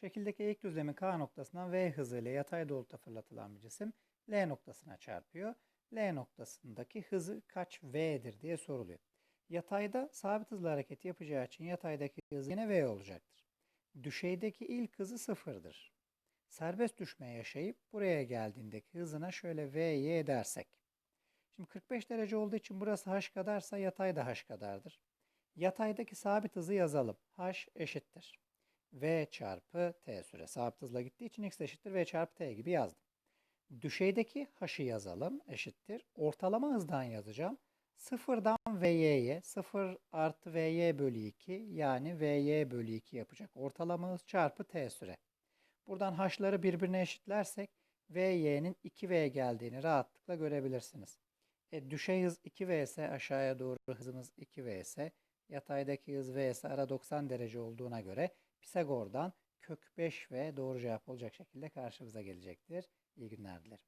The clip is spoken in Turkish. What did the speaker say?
Şekildeki ilk düzlemin K noktasından V hızıyla yatay doğrultuda fırlatılan bir cisim L noktasına çarpıyor. L noktasındaki hızı kaç V'dir diye soruluyor. Yatayda sabit hızla hareket yapacağı için yataydaki hızı yine V olacaktır. Düşeydeki ilk hızı sıfırdır. Serbest düşme yaşayıp buraya geldiğindeki hızına şöyle V'ye dersek. Şimdi 45 derece olduğu için burası h kadarsa yatay da h kadardır. Yataydaki sabit hızı yazalım. h eşittir. V çarpı t süre. Sabit hızla gittiği için x eşittir v çarpı t gibi yazdım. Düşeydeki h'ı yazalım eşittir. Ortalama hızdan yazacağım. Sıfırdan vy'ye 0 artı vy bölü 2 yani vy bölü 2 yapacak. Ortalama hız çarpı t süre. Buradan h'ları birbirine eşitlersek vy'nin 2v geldiğini rahatlıkla görebilirsiniz. E, düşey hız 2v ise aşağıya doğru hızımız 2v ise yataydaki hız v ise ara 90 derece olduğuna göre Pisagor'dan kök 5v doğru cevap olacak şekilde karşımıza gelecektir. İyi günler dilerim.